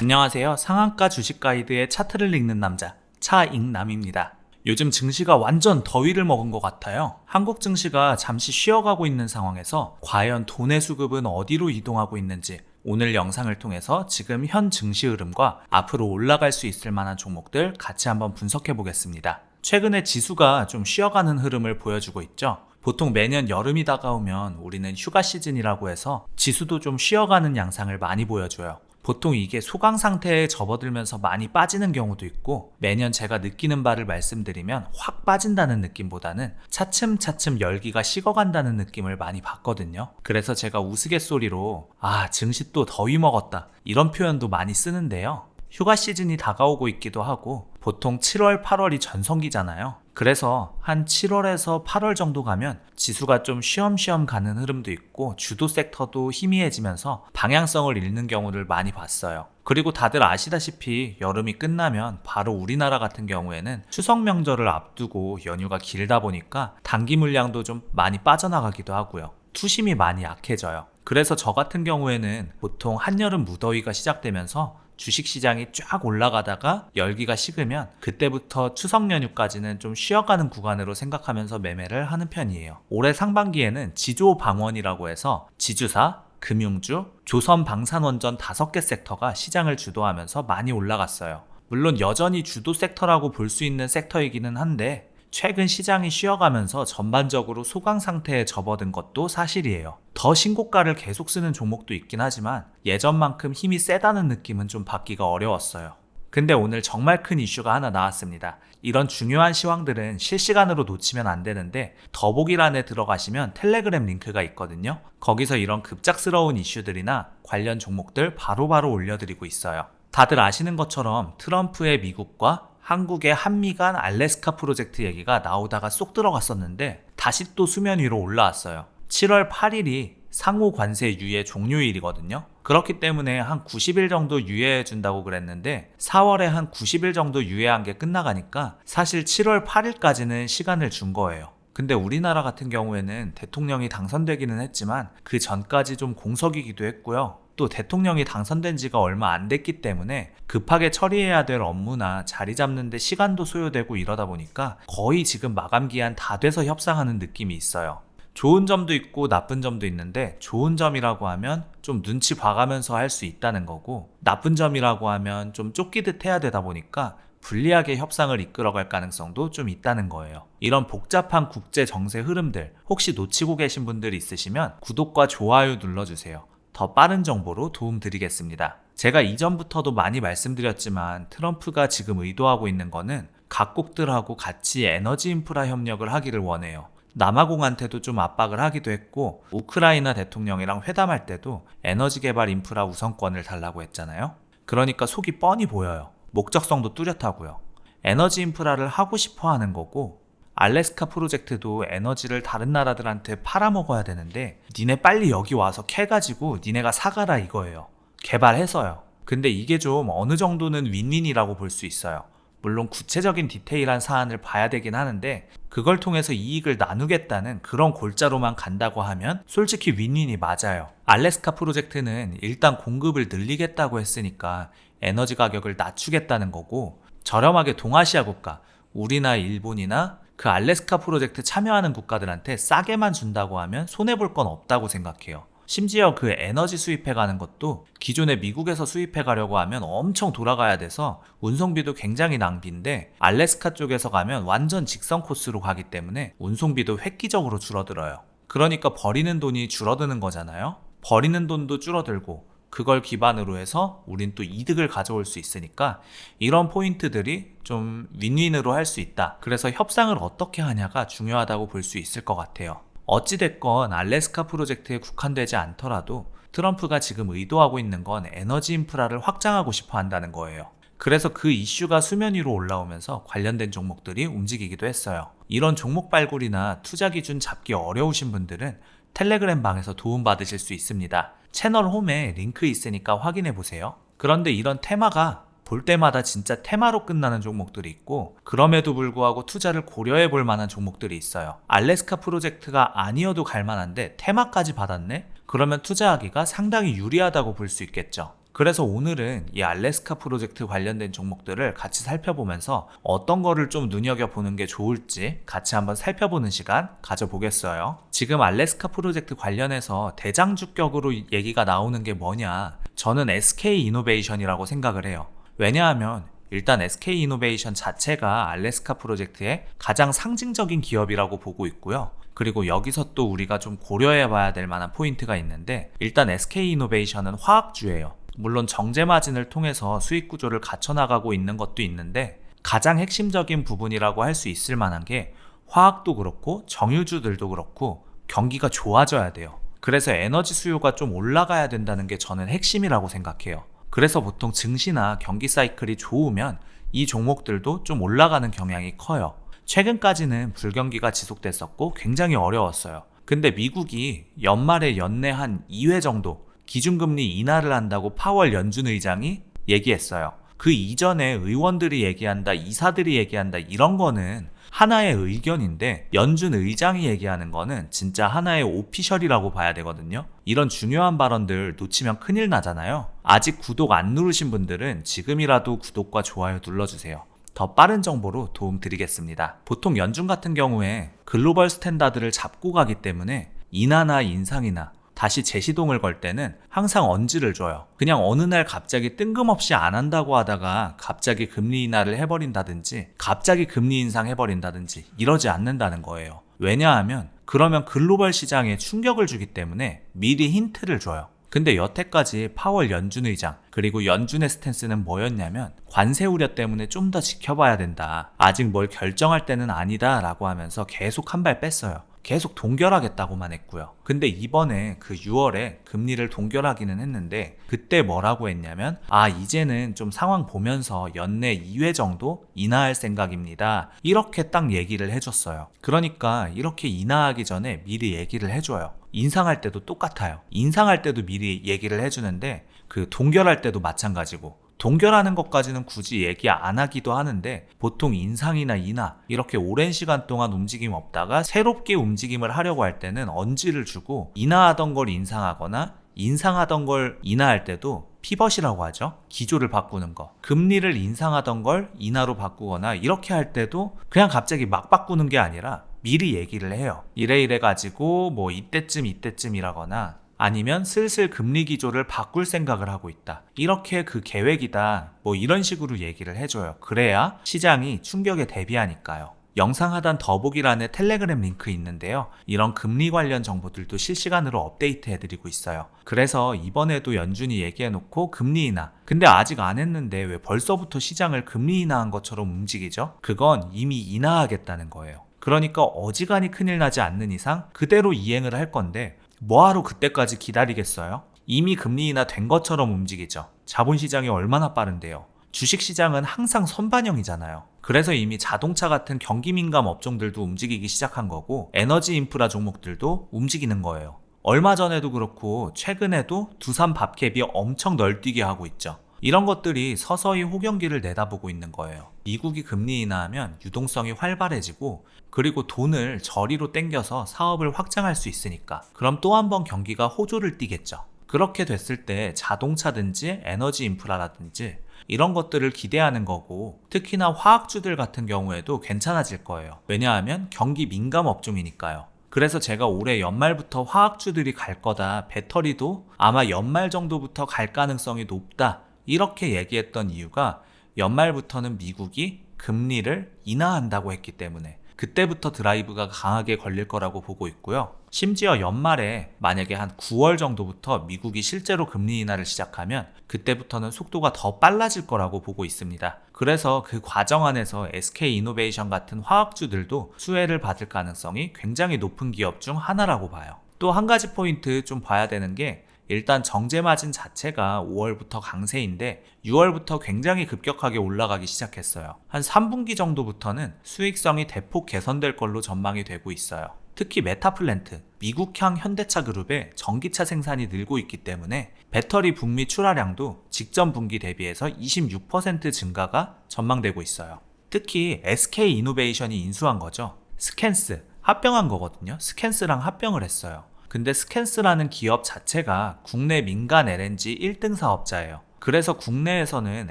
안녕하세요. 상한가 주식 가이드의 차트를 읽는 남자 차익남입니다. 요즘 증시가 완전 더위를 먹은 것 같아요. 한국 증시가 잠시 쉬어가고 있는 상황에서 과연 돈의 수급은 어디로 이동하고 있는지 오늘 영상을 통해서 지금 현 증시 흐름과 앞으로 올라갈 수 있을 만한 종목들 같이 한번 분석해 보겠습니다. 최근에 지수가 좀 쉬어가는 흐름을 보여주고 있죠. 보통 매년 여름이 다가오면 우리는 휴가 시즌이라고 해서 지수도 좀 쉬어가는 양상을 많이 보여줘요. 보통 이게 소강 상태에 접어들면서 많이 빠지는 경우도 있고 매년 제가 느끼는 바를 말씀드리면 확 빠진다는 느낌보다는 차츰차츰 열기가 식어간다는 느낌을 많이 받거든요. 그래서 제가 우스갯소리로 아 증시 또 더위 먹었다 이런 표현도 많이 쓰는데요. 휴가 시즌이 다가오고 있기도 하고 보통 7월, 8월이 전성기잖아요. 그래서 한 7월에서 8월 정도 가면 지수가 좀 쉬엄쉬엄 가는 흐름도 있고 주도 섹터도 희미해지면서 방향성을 잃는 경우를 많이 봤어요. 그리고 다들 아시다시피 여름이 끝나면 바로 우리나라 같은 경우에는 추석 명절을 앞두고 연휴가 길다 보니까 단기 물량도 좀 많이 빠져나가기도 하고요. 투심이 많이 약해져요. 그래서 저 같은 경우에는 보통 한여름 무더위가 시작되면서 주식시장이 쫙 올라가다가 열기가 식으면 그때부터 추석 연휴까지는 좀 쉬어가는 구간으로 생각하면서 매매를 하는 편이에요. 올해 상반기에는 지조방원이라고 해서 지주사, 금융주, 조선방산원전 다섯 개 섹터가 시장을 주도하면서 많이 올라갔어요. 물론 여전히 주도 섹터라고 볼 수 있는 섹터이기는 한데 최근 시장이 쉬어가면서 전반적으로 소강 상태에 접어든 것도 사실이에요. 더 신고가를 계속 쓰는 종목도 있긴 하지만 예전만큼 힘이 세다는 느낌은 좀 받기가 어려웠어요. 근데 오늘 정말 큰 이슈가 하나 나왔습니다. 이런 중요한 시황들은 실시간으로 놓치면 안 되는데 더보기란에 들어가시면 텔레그램 링크가 있거든요. 거기서 이런 급작스러운 이슈들이나 관련 종목들 바로바로 올려드리고 있어요. 다들 아시는 것처럼 트럼프의 미국과 한국의 한미 간 알래스카 프로젝트 얘기가 나오다가 쏙 들어갔었는데 다시 또 수면 위로 올라왔어요. 7월 8일이 상호 관세 유예 종료일이거든요. 그렇기 때문에 한 90일 정도 유예해 준다고 그랬는데 4월에 한 90일 정도 유예한 게 끝나가니까 사실 7월 8일까지는 시간을 준 거예요. 근데 우리나라 같은 경우에는 대통령이 당선되기는 했지만 그 전까지 좀 공석이기도 했고요. 또 대통령이 당선된 지가 얼마 안 됐기 때문에 급하게 처리해야 될 업무나 자리 잡는데 시간도 소요되고 이러다 보니까 거의 지금 마감 기한 다 돼서 협상하는 느낌이 있어요. 좋은 점도 있고 나쁜 점도 있는데 좋은 점이라고 하면 좀 눈치 봐가면서 할 수 있다는 거고 나쁜 점이라고 하면 좀 쫓기듯 해야 되다 보니까 불리하게 협상을 이끌어갈 가능성도 좀 있다는 거예요. 이런 복잡한 국제 정세 흐름들 혹시 놓치고 계신 분들 있으시면 구독과 좋아요 눌러주세요. 더 빠른 정보로 도움 드리겠습니다. 제가 이전부터도 많이 말씀드렸지만 트럼프가 지금 의도하고 있는 거는 각국들하고 같이 에너지 인프라 협력을 하기를 원해요. 남아공한테도 좀 압박을 하기도 했고 우크라이나 대통령이랑 회담할 때도 에너지 개발 인프라 우선권을 달라고 했잖아요. 그러니까 속이 뻔히 보여요. 목적성도 뚜렷하고요. 에너지 인프라를 하고 싶어 하는 거고 알래스카 프로젝트도 에너지를 다른 나라들한테 팔아먹어야 되는데 니네 빨리 여기 와서 캐가지고 니네가 사가라 이거예요. 개발해서요. 근데 이게 좀 어느 정도는 윈윈이라고 볼 수 있어요. 물론 구체적인 디테일한 사안을 봐야 되긴 하는데 그걸 통해서 이익을 나누겠다는 그런 골자로만 간다고 하면 솔직히 윈윈이 맞아요. 알래스카 프로젝트는 일단 공급을 늘리겠다고 했으니까 에너지 가격을 낮추겠다는 거고 저렴하게 동아시아 국가, 우리나 일본이나 그 알래스카 프로젝트 참여하는 국가들한테 싸게만 준다고 하면 손해볼 건 없다고 생각해요. 심지어 그 에너지 수입해 가는 것도 기존에 미국에서 수입해 가려고 하면 엄청 돌아가야 돼서 운송비도 굉장히 낭비인데 알래스카 쪽에서 가면 완전 직선 코스로 가기 때문에 운송비도 획기적으로 줄어들어요. 그러니까 버리는 돈이 줄어드는 거잖아요. 버리는 돈도 줄어들고 그걸 기반으로 해서 우린 또 이득을 가져올 수 있으니까 이런 포인트들이 좀 윈윈으로 할 수 있다. 그래서 협상을 어떻게 하냐가 중요하다고 볼 수 있을 것 같아요. 어찌됐건 알래스카 프로젝트에 국한되지 않더라도 트럼프가 지금 의도하고 있는 건 에너지 인프라를 확장하고 싶어 한다는 거예요. 그래서 그 이슈가 수면 위로 올라오면서 관련된 종목들이 움직이기도 했어요. 이런 종목 발굴이나 투자 기준 잡기 어려우신 분들은 텔레그램 방에서 도움 받으실 수 있습니다. 채널 홈에 링크 있으니까 확인해 보세요. 그런데 이런 테마가 볼 때마다 진짜 테마로 끝나는 종목들이 있고 그럼에도 불구하고 투자를 고려해 볼 만한 종목들이 있어요. 알래스카 프로젝트가 아니어도 갈 만한데 테마까지 받았네? 그러면 투자하기가 상당히 유리하다고 볼 수 있겠죠. 그래서 오늘은 이 알래스카 프로젝트 관련된 종목들을 같이 살펴보면서 어떤 거를 좀 눈여겨보는 게 좋을지 같이 한번 살펴보는 시간 가져보겠어요. 지금 알래스카 프로젝트 관련해서 대장주격으로 얘기가 나오는 게 뭐냐. 저는 SK 이노베이션이라고 생각을 해요. 왜냐하면 일단 SK 이노베이션 자체가 알래스카 프로젝트의 가장 상징적인 기업이라고 보고 있고요. 그리고 여기서 또 우리가 좀 고려해 봐야 될 만한 포인트가 있는데 일단 SK 이노베이션은 화학주예요. 물론 정제 마진을 통해서 수익 구조를 갖춰 나가고 있는 것도 있는데 가장 핵심적인 부분이라고 할 수 있을 만한 게 화학도 그렇고 정유주들도 그렇고 경기가 좋아져야 돼요. 그래서 에너지 수요가 좀 올라가야 된다는 게 저는 핵심이라고 생각해요. 그래서 보통 증시나 경기 사이클이 좋으면 이 종목들도 좀 올라가는 경향이 커요. 최근까지는 불경기가 지속됐었고 굉장히 어려웠어요. 근데 미국이 연말에 연내 한 2회 정도 기준금리 인하를 한다고 파월 연준 의장이 얘기했어요. 그 이전에 의원들이 얘기한다, 이사들이 얘기한다, 이런 거는 하나의 의견인데 연준 의장이 얘기하는 거는 진짜 하나의 오피셜이라고 봐야 되거든요. 이런 중요한 발언들 놓치면 큰일 나잖아요. 아직 구독 안 누르신 분들은 지금이라도 구독과 좋아요 눌러주세요. 더 빠른 정보로 도움 드리겠습니다. 보통 연준 같은 경우에 글로벌 스탠다드를 잡고 가기 때문에 인하나 인상이나 다시 재시동을 걸 때는 항상 언지를 줘요. 그냥 어느 날 갑자기 뜬금없이 안 한다고 하다가 갑자기 금리 인하를 해버린다든지 갑자기 금리 인상 해버린다든지 이러지 않는다는 거예요. 왜냐하면 그러면 글로벌 시장에 충격을 주기 때문에 미리 힌트를 줘요. 근데 여태까지 파월 연준 의장 그리고 연준의 스탠스는 뭐였냐면 관세 우려 때문에 좀 더 지켜봐야 된다. 아직 뭘 결정할 때는 아니다 라고 하면서 계속 한 발 뺐어요. 계속 동결하겠다고만 했고요. 근데 이번에 그 6월에 금리를 동결하기는 했는데 그때 뭐라고 했냐면 아 이제는 좀 상황 보면서 연내 2회 정도 인하할 생각입니다. 이렇게 딱 얘기를 해줬어요. 그러니까 이렇게 인하하기 전에 미리 얘기를 해줘요. 인상할 때도 똑같아요. 인상할 때도 미리 얘기를 해주는데 그 동결할 때도 마찬가지고 동결하는 것까지는 굳이 얘기 안 하기도 하는데 보통 인상이나 인하 이렇게 오랜 시간 동안 움직임 없다가 새롭게 움직임을 하려고 할 때는 언지를 주고 인하하던 걸 인상하거나 인상하던 걸 인하할 때도 피벗이라고 하죠. 기조를 바꾸는 거. 금리를 인상하던 걸 인하로 바꾸거나 이렇게 할 때도 그냥 갑자기 막 바꾸는 게 아니라 미리 얘기를 해요. 이래 이래 가지고 뭐 이때쯤 이때쯤이라거나 아니면 슬슬 금리 기조를 바꿀 생각을 하고 있다. 이렇게 그 계획이다. 뭐 이런 식으로 얘기를 해줘요. 그래야 시장이 충격에 대비하니까요. 영상 하단 더보기란에 텔레그램 링크 있는데요. 이런 금리 관련 정보들도 실시간으로 업데이트 해드리고 있어요. 그래서 이번에도 연준이 얘기해놓고 금리 인하. 근데 아직 안 했는데 왜 벌써부터 시장을 금리 인하한 것처럼 움직이죠? 그건 이미 인하하겠다는 거예요. 그러니까 어지간히 큰일 나지 않는 이상 그대로 이행을 할 건데 뭐하러 그때까지 기다리겠어요? 이미 금리 인하 된 것처럼 움직이죠. 자본시장이 얼마나 빠른데요. 주식시장은 항상 선반영이잖아요. 그래서 이미 자동차 같은 경기 민감 업종들도 움직이기 시작한 거고 에너지 인프라 종목들도 움직이는 거예요. 얼마 전에도 그렇고 최근에도 두산 밥캡이 엄청 널뛰게 하고 있죠. 이런 것들이 서서히 호경기를 내다보고 있는 거예요. 미국이 금리 인하하면 유동성이 활발해지고 그리고 돈을 저리로 땡겨서 사업을 확장할 수 있으니까 그럼 또 한 번 경기가 호조를 띠겠죠. 그렇게 됐을 때 자동차든지 에너지 인프라라든지 이런 것들을 기대하는 거고 특히나 화학주들 같은 경우에도 괜찮아질 거예요. 왜냐하면 경기 민감 업종이니까요. 그래서 제가 올해 연말부터 화학주들이 갈 거다. 배터리도 아마 연말 정도부터 갈 가능성이 높다. 이렇게 얘기했던 이유가 연말부터는 미국이 금리를 인하한다고 했기 때문에 그때부터 드라이브가 강하게 걸릴 거라고 보고 있고요. 심지어 연말에 만약에 한 9월 정도부터 미국이 실제로 금리 인하를 시작하면 그때부터는 속도가 더 빨라질 거라고 보고 있습니다. 그래서 그 과정 안에서 SK 이노베이션 같은 화학주들도 수혜를 받을 가능성이 굉장히 높은 기업 중 하나라고 봐요. 또 한 가지 포인트 좀 봐야 되는 게 일단 정제 마진 자체가 5월부터 강세인데 6월부터 굉장히 급격하게 올라가기 시작했어요. 한 3분기 정도부터는 수익성이 대폭 개선될 걸로 전망이 되고 있어요. 특히 메타플랜트, 미국향 현대차 그룹의 전기차 생산이 늘고 있기 때문에 배터리 북미 출하량도 직전 분기 대비해서 26% 증가가 전망되고 있어요. 특히 SK 이노베이션이 인수한 거죠. 스캔스, 합병한 거거든요. 스캔스랑 합병을 했어요. 근데 스캔스라는 기업 자체가 국내 민간 LNG 1등 사업자예요. 그래서 국내에서는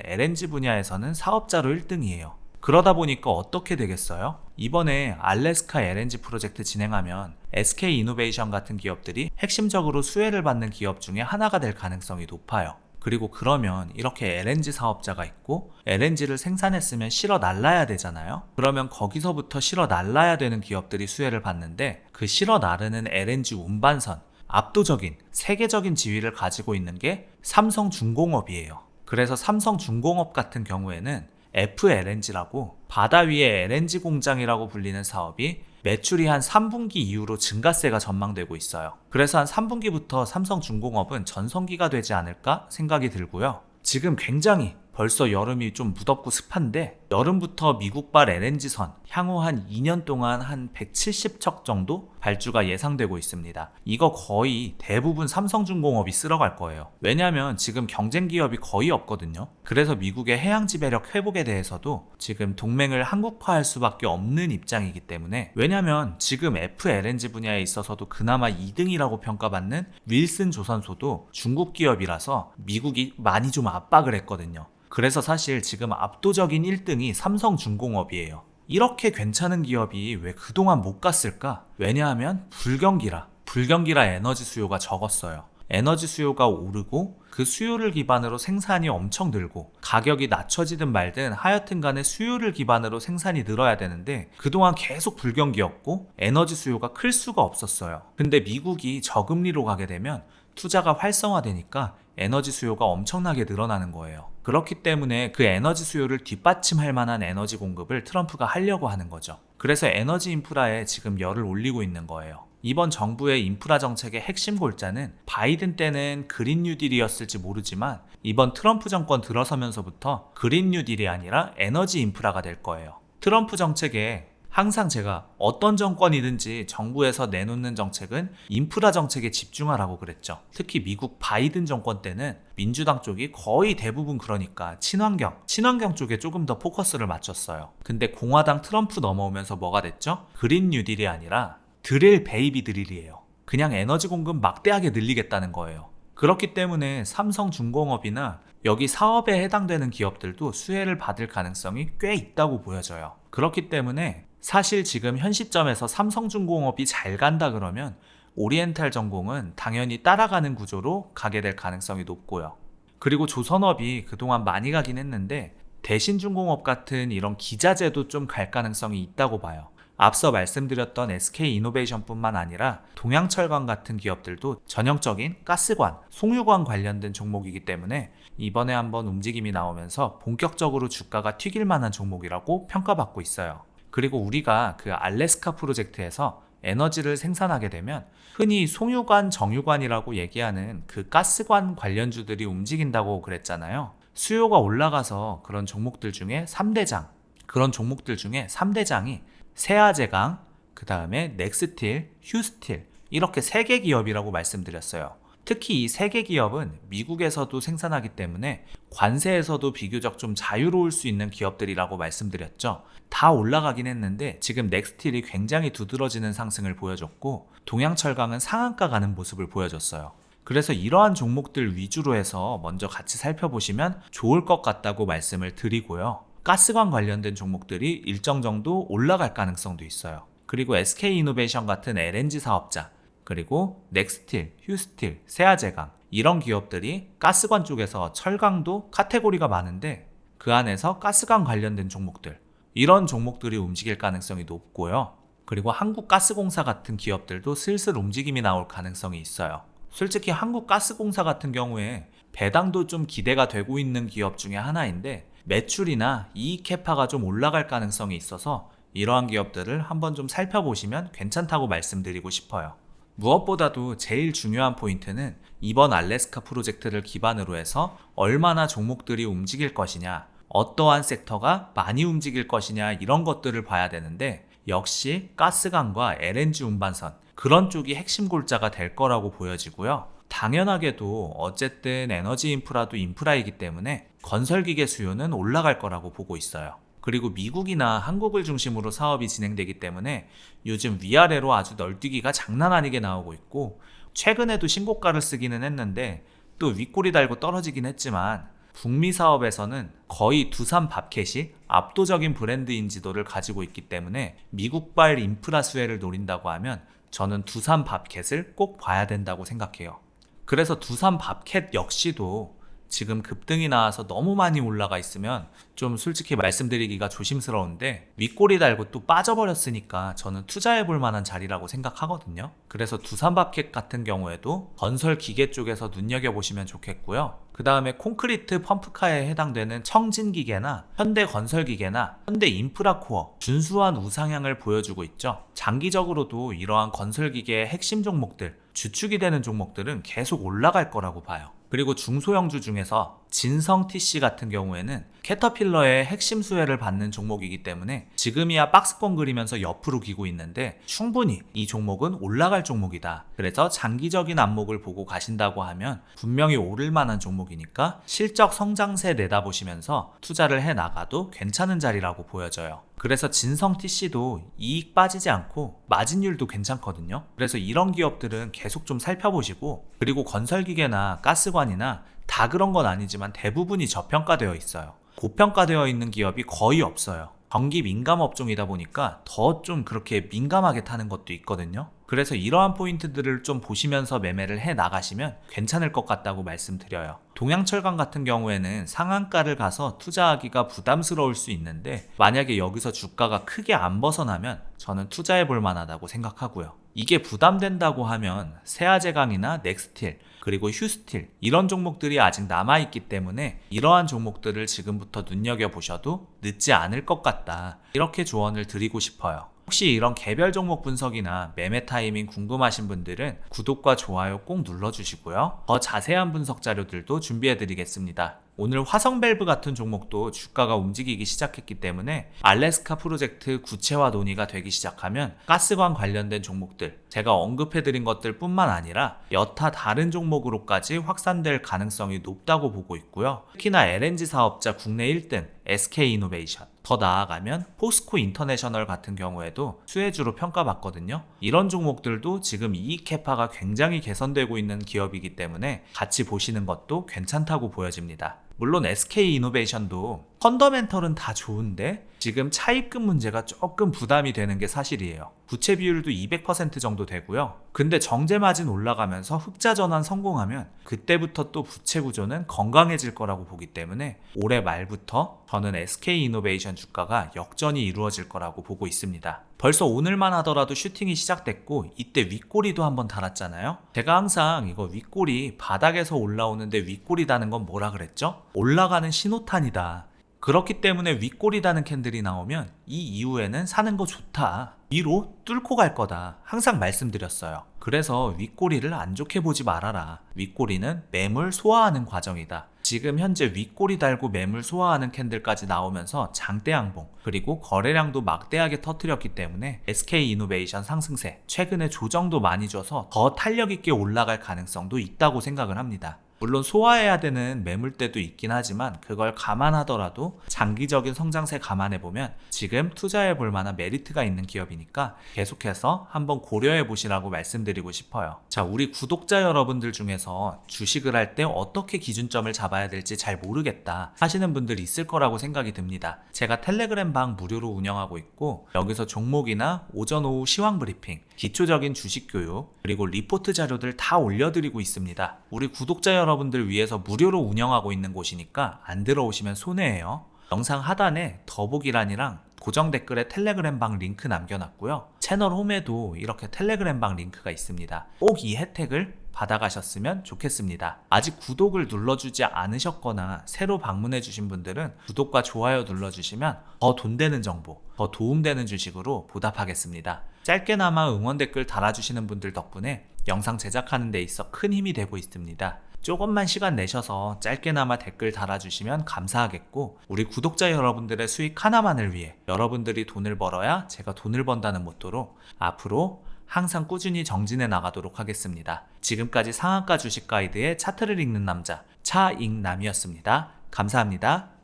LNG 분야에서는 사업자로 1등이에요. 그러다 보니까 어떻게 되겠어요? 이번에 알래스카 LNG 프로젝트 진행하면 SK 이노베이션 같은 기업들이 핵심적으로 수혜를 받는 기업 중에 하나가 될 가능성이 높아요. 그리고 그러면 이렇게 LNG 사업자가 있고 LNG를 생산했으면 실어 날라야 되잖아요. 그러면 거기서부터 실어 날라야 되는 기업들이 수혜를 받는데 그 실어 나르는 LNG 운반선 압도적인 세계적인 지위를 가지고 있는 게 삼성중공업이에요. 그래서 삼성중공업 같은 경우에는 FLNG라고 바다 위에 LNG 공장이라고 불리는 사업이 매출이 한 3분기 이후로 증가세가 전망되고 있어요. 그래서 한 3분기부터 삼성중공업은 전성기가 되지 않을까 생각이 들고요. 지금 굉장히 벌써 여름이 좀 무덥고 습한데 여름부터 미국발 LNG선 향후 한 2년 동안 한 170척 정도 발주가 예상되고 있습니다. 이거 거의 대부분 삼성중공업이 쓸어갈 거예요. 왜냐하면 지금 경쟁 기업이 거의 없거든요. 그래서 미국의 해양 지배력 회복에 대해서도 지금 동맹을 한국화할 수밖에 없는 입장이기 때문에 왜냐하면 지금 FLNG 분야에 있어서도 그나마 2등이라고 평가받는 윌슨 조선소도 중국 기업이라서 미국이 많이 좀 압박을 했거든요. 그래서 사실 지금 압도적인 1등 이 삼성중공업이에요. 이렇게 괜찮은 기업이 왜 그동안 못 갔을까? 왜냐하면 불경기라. 불경기라 에너지 수요가 적었어요. 에너지 수요가 오르고 그 수요를 기반으로 생산이 엄청 늘고 가격이 낮춰지든 말든 하여튼 간에 수요를 기반으로 생산이 늘어야 되는데 그동안 계속 불경기였고 에너지 수요가 클 수가 없었어요. 근데 미국이 저금리로 가게 되면 투자가 활성화되니까 에너지 수요가 엄청나게 늘어나는 거예요. 그렇기 때문에 그 에너지 수요를 뒷받침할 만한 에너지 공급을 트럼프가 하려고 하는 거죠. 그래서 에너지 인프라에 지금 열을 올리고 있는 거예요. 이번 정부의 인프라 정책의 핵심 골자는 바이든 때는 그린 뉴딜이었을지 모르지만 이번 트럼프 정권 들어서면서부터 그린 뉴딜이 아니라 에너지 인프라가 될 거예요. 트럼프 정책에 항상 제가 어떤 정권이든지 정부에서 내놓는 정책은 인프라 정책에 집중하라고 그랬죠. 특히 미국 바이든 정권 때는 민주당 쪽이 거의 대부분 그러니까 친환경, 친환경 쪽에 조금 더 포커스를 맞췄어요. 근데 공화당 트럼프 넘어오면서 뭐가 됐죠? 그린 뉴딜이 아니라 드릴 베이비 드릴이에요. 그냥 에너지 공급 막대하게 늘리겠다는 거예요. 그렇기 때문에 삼성 중공업이나 여기 사업에 해당되는 기업들도 수혜를 받을 가능성이 꽤 있다고 보여져요. 그렇기 때문에 사실 지금 현 시점에서 삼성중공업이 잘 간다 그러면 오리엔탈 전공은 당연히 따라가는 구조로 가게 될 가능성이 높고요. 그리고 조선업이 그동안 많이 가긴 했는데 대신중공업 같은 이런 기자재도 좀 갈 가능성이 있다고 봐요. 앞서 말씀드렸던 SK 이노베이션뿐만 아니라 동양철강 같은 기업들도 전형적인 가스관, 송유관 관련된 종목이기 때문에 이번에 한번 움직임이 나오면서 본격적으로 주가가 튀길 만한 종목이라고 평가받고 있어요. 그리고 우리가 그 알래스카 프로젝트에서 에너지를 생산하게 되면 흔히 송유관, 정유관이라고 얘기하는 그 가스관 관련주들이 움직인다고 그랬잖아요. 수요가 올라가서 그런 종목들 중에 3대장, 그런 종목들 중에 3대장이 세아제강, 그 다음에 넥스틸, 휴스틸 이렇게 세 개 기업이라고 말씀드렸어요. 특히 이세개 기업은 미국에서도 생산하기 때문에 관세에서도 비교적 좀 자유로울 수 있는 기업들이라고 말씀드렸죠. 다 올라가긴 했는데 지금 넥스틸이 굉장히 두드러지는 상승을 보여줬고 동양철강은 상한가 가는 모습을 보여줬어요. 그래서 이러한 종목들 위주로 해서 먼저 같이 살펴보시면 좋을 것 같다고 말씀을 드리고요. 가스관 관련된 종목들이 일정 정도 올라갈 가능성도 있어요. 그리고 SK 이노베이션 같은 LNG 사업자, 그리고 넥스틸, 휴스틸, 세아제강 이런 기업들이 가스관 쪽에서 철강도 카테고리가 많은데 그 안에서 가스관 관련된 종목들 이런 종목들이 움직일 가능성이 높고요. 그리고 한국가스공사 같은 기업들도 슬슬 움직임이 나올 가능성이 있어요. 솔직히 한국가스공사 같은 경우에 배당도 좀 기대가 되고 있는 기업 중에 하나인데 매출이나 이익 캐파가 좀 올라갈 가능성이 있어서 이러한 기업들을 한번 좀 살펴보시면 괜찮다고 말씀드리고 싶어요. 무엇보다도 제일 중요한 포인트는 이번 알래스카 프로젝트를 기반으로 해서 얼마나 종목들이 움직일 것이냐, 어떠한 섹터가 많이 움직일 것이냐 이런 것들을 봐야 되는데 역시 가스관과 LNG 운반선 그런 쪽이 핵심 골자가 될 거라고 보여지고요. 당연하게도 어쨌든 에너지 인프라도 인프라이기 때문에 건설 기계 수요는 올라갈 거라고 보고 있어요. 그리고 미국이나 한국을 중심으로 사업이 진행되기 때문에 요즘 위아래로 아주 널뛰기가 장난 아니게 나오고 있고 최근에도 신고가를 쓰기는 했는데 또 윗골이 달고 떨어지긴 했지만 북미 사업에서는 거의 두산 밥캣이 압도적인 브랜드 인지도를 가지고 있기 때문에 미국발 인프라 수혜를 노린다고 하면 저는 두산 밥캣을 꼭 봐야 된다고 생각해요. 그래서 두산 밥캣 역시도 지금 급등이 나와서 너무 많이 올라가 있으면 좀 솔직히 말씀드리기가 조심스러운데 윗꼬리 달고 또 빠져버렸으니까 저는 투자해 볼 만한 자리라고 생각하거든요. 그래서 두산밥켓 같은 경우에도 건설 기계 쪽에서 눈여겨보시면 좋겠고요. 그 다음에 콘크리트 펌프카에 해당되는 청진기계나 현대건설기계나 현대인프라코어 준수한 우상향을 보여주고 있죠. 장기적으로도 이러한 건설기계의 핵심 종목들, 주축이 되는 종목들은 계속 올라갈 거라고 봐요. 그리고 중소형주 중에서 진성 TC 같은 경우에는 캐터필러의 핵심 수혜를 받는 종목이기 때문에 지금이야 박스권 그리면서 옆으로 기고 있는데 충분히 이 종목은 올라갈 종목이다. 그래서 장기적인 안목을 보고 가신다고 하면 분명히 오를 만한 종목이니까 실적 성장세 내다보시면서 투자를 해 나가도 괜찮은 자리라고 보여져요. 그래서 진성 TC도 이익 빠지지 않고 마진율도 괜찮거든요. 그래서 이런 기업들은 계속 좀 살펴보시고 그리고 건설기계나 가스관이나 다 그런 건 아니지만 대부분이 저평가되어 있어요. 고평가되어 있는 기업이 거의 없어요. 경기 민감 업종이다 보니까 더 좀 그렇게 민감하게 타는 것도 있거든요. 그래서 이러한 포인트들을 좀 보시면서 매매를 해 나가시면 괜찮을 것 같다고 말씀드려요. 동양철강 같은 경우에는 상한가를 가서 투자하기가 부담스러울 수 있는데 만약에 여기서 주가가 크게 안 벗어나면 저는 투자해 볼 만하다고 생각하고요. 이게 부담된다고 하면 세아제강이나 넥스틸 그리고 휴스틸 이런 종목들이 아직 남아 있기 때문에 이러한 종목들을 지금부터 눈여겨 보셔도 늦지 않을 것 같다. 이렇게 조언을 드리고 싶어요. 혹시 이런 개별 종목 분석이나 매매 타이밍 궁금하신 분들은 구독과 좋아요 꼭 눌러주시고요. 더 자세한 분석 자료들도 준비해 드리겠습니다. 오늘 화성밸브 같은 종목도 주가가 움직이기 시작했기 때문에 알래스카 프로젝트 구체화 논의가 되기 시작하면 가스관 관련된 종목들 제가 언급해드린 것들 뿐만 아니라 여타 다른 종목으로까지 확산될 가능성이 높다고 보고 있고요. 특히나 LNG 사업자 국내 1등 SK이노베이션 더 나아가면 포스코 인터내셔널 같은 경우에도 수혜주로 평가받거든요. 이런 종목들도 지금 이익 캐파가 굉장히 개선되고 있는 기업이기 때문에 같이 보시는 것도 괜찮다고 보여집니다. 물론 SK 이노베이션도 펀더멘털은 다 좋은데 지금 차입금 문제가 조금 부담이 되는 게 사실이에요. 부채 비율도 200% 정도 되고요. 근데 정제 마진 올라가면서 흑자 전환 성공하면 그때부터 또 부채 구조는 건강해질 거라고 보기 때문에 올해 말부터 저는 SK 이노베이션 주가가 역전이 이루어질 거라고 보고 있습니다. 벌써 오늘만 하더라도 슈팅이 시작됐고 이때 윗꼬리도 한번 달았잖아요. 제가 항상 이거 윗꼬리 바닥에서 올라오는데 윗꼬리다는 건 뭐라 그랬죠? 올라가는 신호탄이다. 그렇기 때문에 윗꼬리다는 캔들이 나오면 이 이후에는 사는 거 좋다. 위로 뚫고 갈 거다. 항상 말씀드렸어요. 그래서 윗꼬리를 안 좋게 보지 말아라. 윗꼬리는 매물 소화하는 과정이다. 지금 현재 윗꼬리 달고 매물 소화하는 캔들까지 나오면서 장대 양봉 그리고 거래량도 막대하게 터뜨렸기 때문에 SK 이노베이션 상승세 최근에 조정도 많이 줘서 더 탄력 있게 올라갈 가능성도 있다고 생각을 합니다. 물론 소화해야 되는 매물대도 있긴 하지만 그걸 감안하더라도 장기적인 성장세 감안해 보면 지금 투자해 볼 만한 메리트가 있는 기업이니까 계속해서 한번 고려해 보시라고 말씀드리고 싶어요. 자, 우리 구독자 여러분들 중에서 주식을 할 때 어떻게 기준점을 잡아야 될지 잘 모르겠다 하시는 분들 있을 거라고 생각이 듭니다. 제가 텔레그램 방 무료로 운영하고 있고 여기서 종목이나 오전 오후 시황 브리핑, 기초적인 주식 교육, 그리고 리포트 자료들 다 올려드리고 있습니다. 우리 구독자 여러분들 위해서 무료로 운영하고 있는 곳이니까 안 들어오시면 손해예요. 영상 하단에 더보기란이랑 고정 댓글에 텔레그램 방 링크 남겨놨고요. 채널 홈에도 이렇게 텔레그램 방 링크가 있습니다. 꼭 이 혜택을 받아가셨으면 좋겠습니다. 아직 구독을 눌러주지 않으셨거나 새로 방문해주신 분들은 구독과 좋아요 눌러주시면 더 돈 되는 정보, 더 도움되는 주식으로 보답하겠습니다. 짧게나마 응원 댓글 달아주시는 분들 덕분에 영상 제작하는 데 있어 큰 힘이 되고 있습니다. 조금만 시간 내셔서 짧게나마 댓글 달아주시면 감사하겠고 우리 구독자 여러분들의 수익 하나만을 위해 여러분들이 돈을 벌어야 제가 돈을 번다는 모토로 앞으로 항상 꾸준히 정진해 나가도록 하겠습니다. 지금까지 상한가 주식 가이드의 차트를 읽는 남자 차익남이었습니다. 감사합니다.